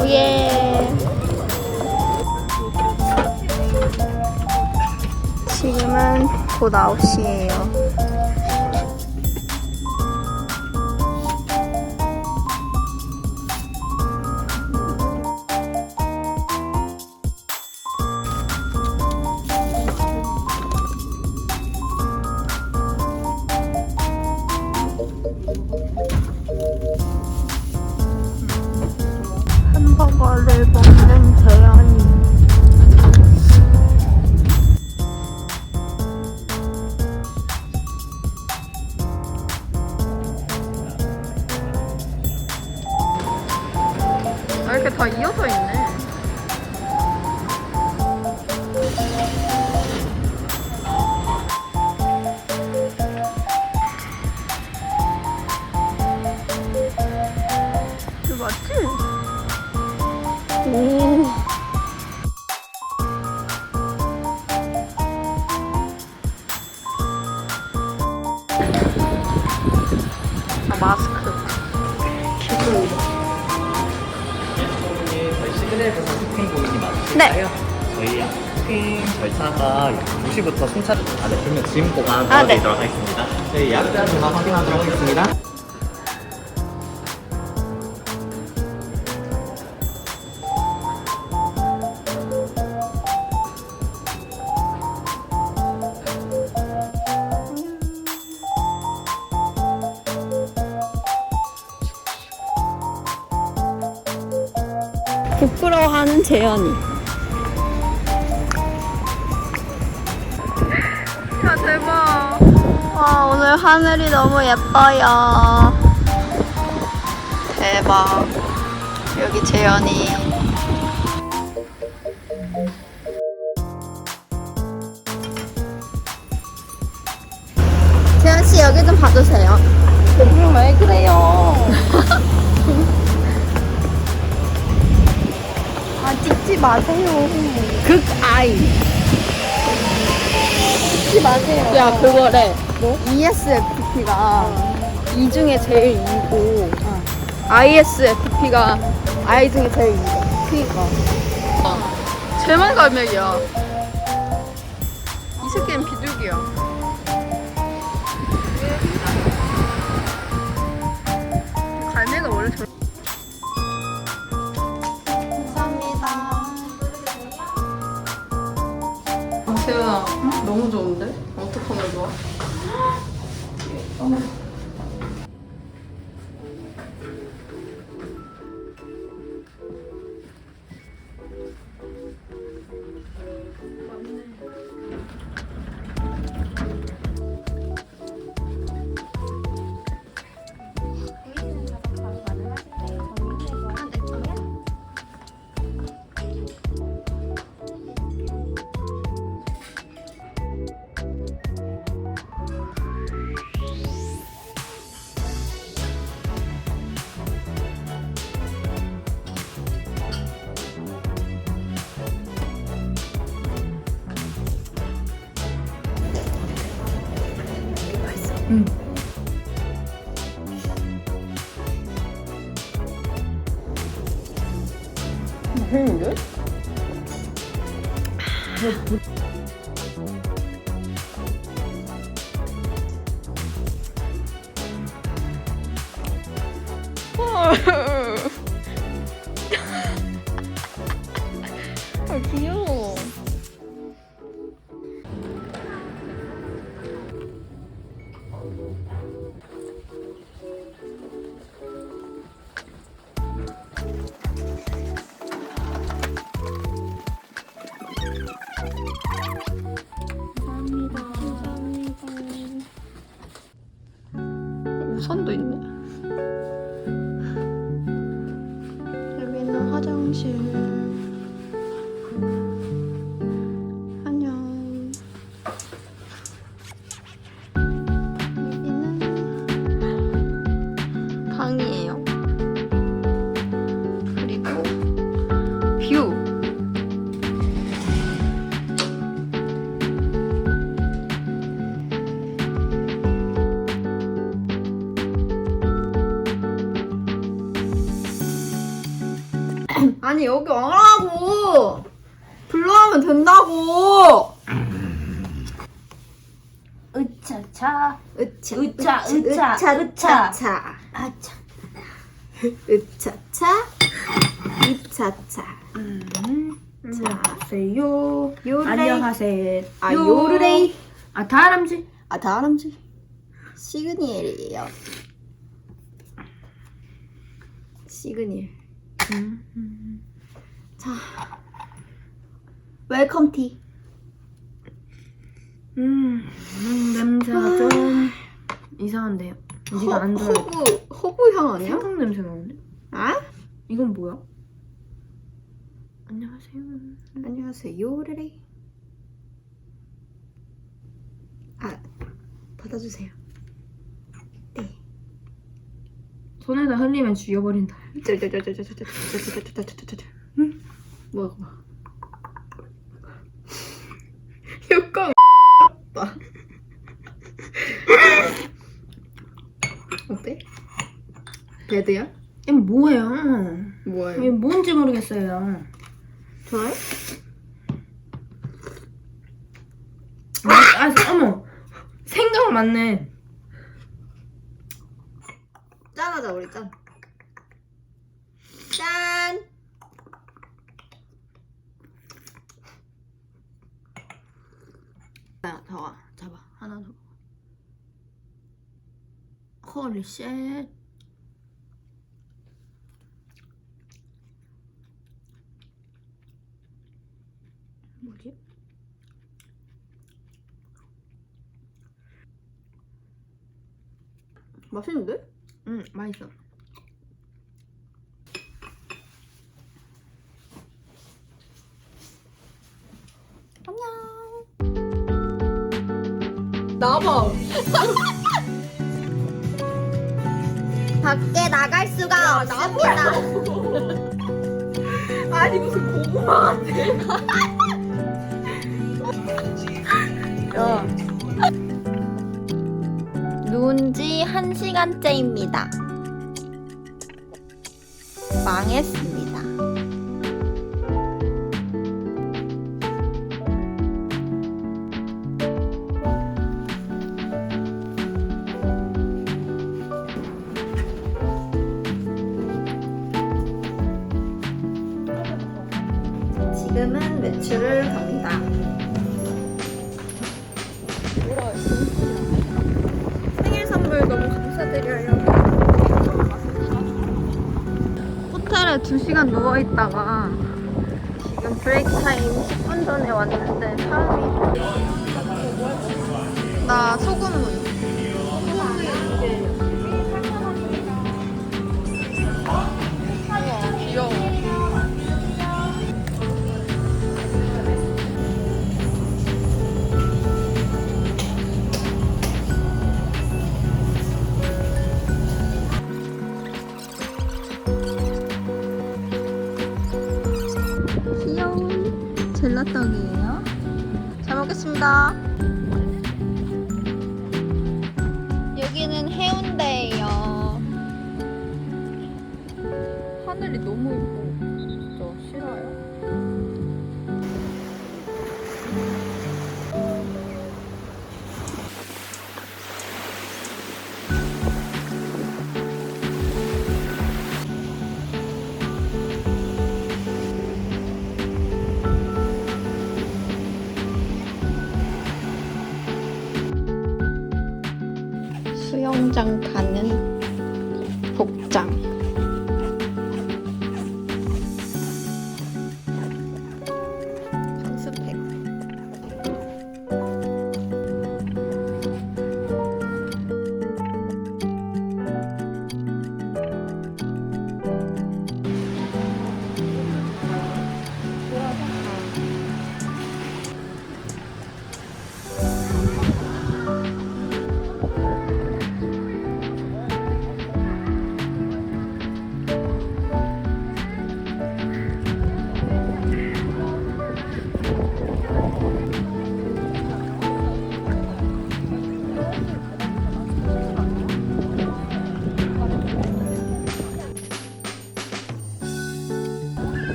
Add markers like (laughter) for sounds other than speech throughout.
오예. 지금은 곧 9시예요. 마스크. 기분. 저희 시그널에서 쇼핑 고객이 맞으실까요? 저희 쇼핑 절차가 2시부터 순차를 안에 풀면 짐 보관 아, 네. 도와드리도록 하겠습니다. 저희 전화 확인하도록 하겠습니다. 부끄러워하는 재현이. 야 대박. 와 오늘 하늘이 너무 예뻐요. 대박. 여기 재현이. 재현 씨 여기 좀 봐주세요. 왜 그래요? (laughs) 찍지 마세요. 극 아이. 찍지 마세요. 야 그거래 뭐? ESFP가 이 중에 제일 E고 ISFP가 I 중에 제일 E다 그니까 쟤만 갈매기야 이 새끼는 비둘기야 너무 좋은데? 어떡하면 좋아? 아 아니 여기 와라고. 불러하면 된다고. 으차차. 으차 으차, 으차, 으차. 차. 아차. 으차차. 이차차. 안녕하세요. 요르레이. 안녕하세요. 아 요르레이. 아 다람쥐. 아 다람쥐. 시그니엘이에요. 시그니엘. 자. 웰컴 티. 음, 음 냄새가 좀 이상한데요. 네가 안 좋아해. 허브 허브 향 아니야? 생강 냄새 나는데? 아? 이건 뭐야? 안녕하세요. 안녕하세요. 요르레이. 아 받아주세요. 네. 손에다 흘리면 죽여버린다. 응? 그거? (laughs) 효과 다 (laughs) 어때? 배드야? 이게 뭐예요? 뭐예요? 이게 뭔지 모르겠어요. 좋아요? 아, 아, 어머. 생강 맞네. 짠하자 우리 짠. 짠. 야, 더 와. 잡아. 하나 더. 헐리 쉣. 뭐지? 맛있는데? 응, 맛있어. 나봐. (laughs) 밖에 나갈 수가 없습니다. (laughs) 아니 무슨 고구마 같아. (laughs) 한 시간째입니다. 망했습니다. 2시간 누워있다가 지금 브레이크 타임 10분 전에 왔는데 사람이 나 소금 젤라떡이에요. 잘 먹겠습니다. 여기는 해운대예요. 하늘이 너무 예뻐. 수영장 가는 복장.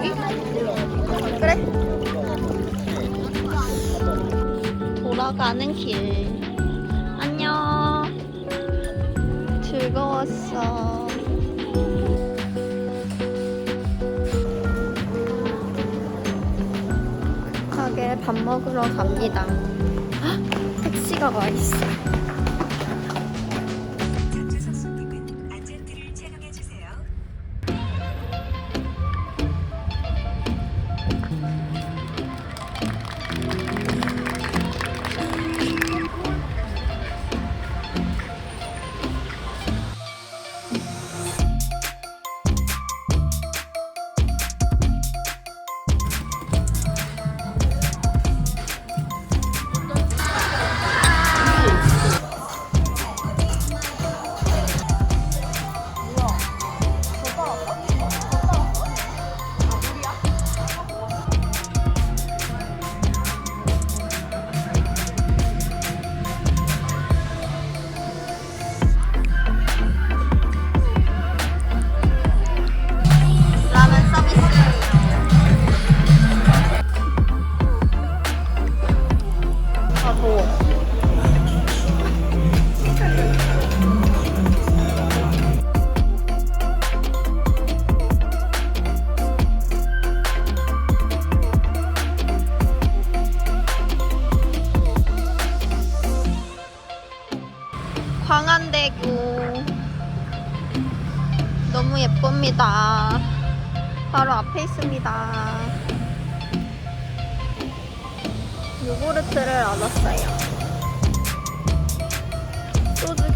여기? 그래. 돌아가는 길. 안녕. 즐거웠어. 가게 밥 먹으러 갑니다. 헉, 택시가 와 있어.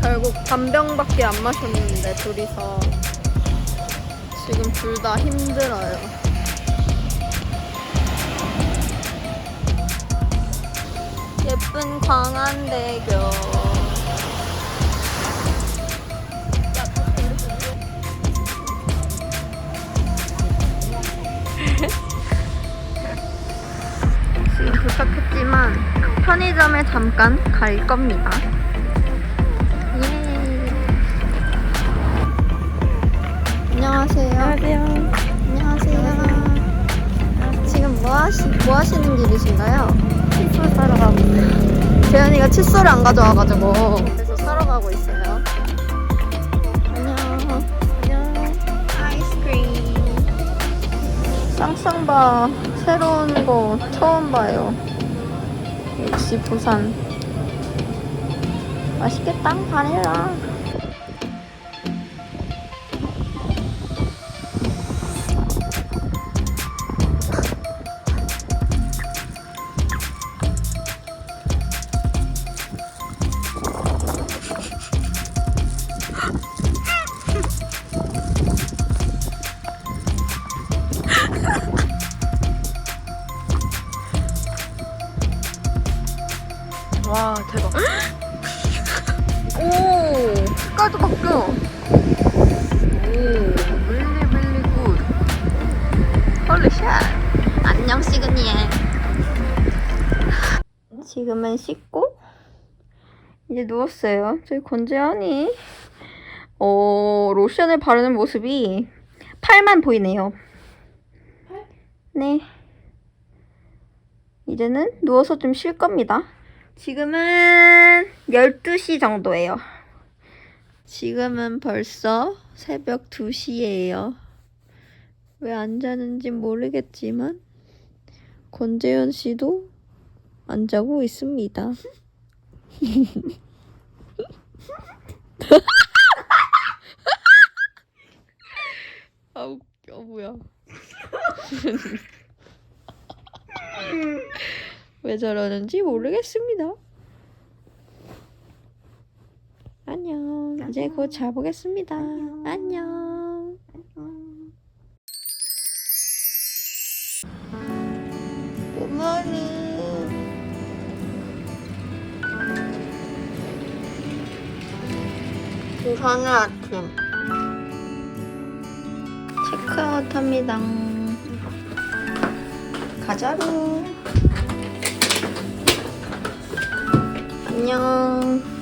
결국 반병밖에 안 마셨는데 둘이서 지금 둘 다 힘들어요. 예쁜 광안대교. 지금 도착했지만 편의점에 잠깐 갈 겁니다. 안녕하세요. 안녕하세요. 안녕하세요. 지금 뭐, 하시, 뭐 하시는 길이신가요? 칫솔 사러 가고 있어요. 재현이가 칫솔을 안 가져와가지고 그래서 사러 가고 있어요. 안녕. 안녕. 아이스크림. 쌍쌍바 새로운 거 처음 봐요. 역시 부산. 맛있겠다, 바닐라. 지금은 씻고, 이제 누웠어요. 저기 건재하니? 어, 로션을 바르는 모습이 팔만 보이네요. 네. 이제는 누워서 좀 쉴 겁니다. 지금은 12시 정도예요. 지금은 벌써 새벽 2시예요. 왜 안 자는지 모르겠지만 권재현 씨도 안 자고 있습니다. 아 웃겨 뭐야. 왜 저러는지 모르겠습니다. 안녕. 이제 곧 자보겠습니다. 안녕. 부산의 아침. 체크아웃 합니다. 가자루. 안녕.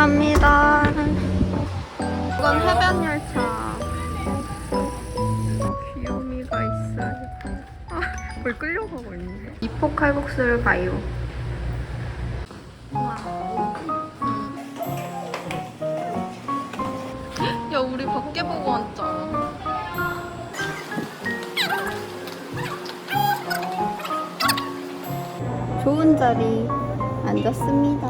감사합니다. 이건 해변 열차. 귀요미가 있어요. 아, 뭘 끌려가고 있는데? 이포 칼국수를 봐요. 야 우리 밖에 보고 왔잖아. 좋은 자리 앉았습니다.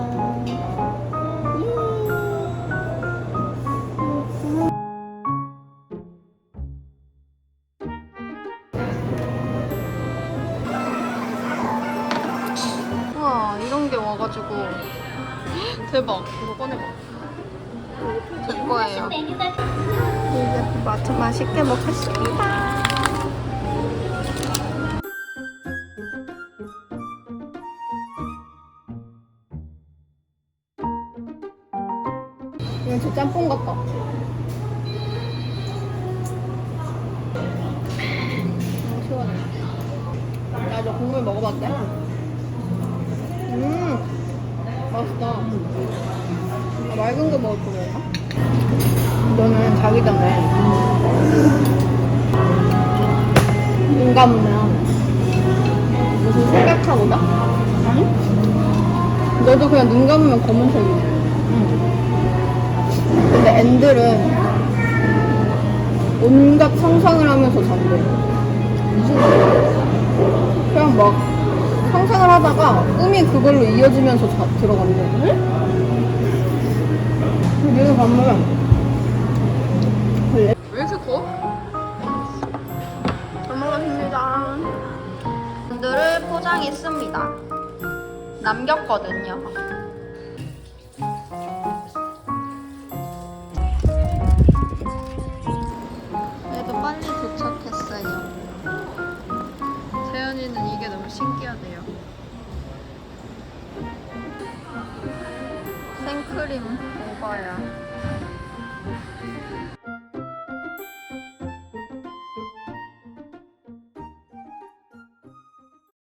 와가지고 대박. 이거 꺼내봐. 제 거예요. 이제 마저 맛있게 먹겠습니다. 맛있다. 아, 맑은 거 먹을 거 그랬나? 너는 자기 전에 눈 감으면 무슨 생각하고 자? 아니? 너도 그냥 눈 감으면 검은색이네. 근데 앤들은 온갖 상상을 하면서 잔대. 그냥 막 상상을 하다가 꿈이 그걸로 이어지면서 자, 들어간대. 얘는 가면 왜 이렇게 커? 잘 먹었습니다. 분들을 포장했습니다. 남겼거든요. 생크림 먹어야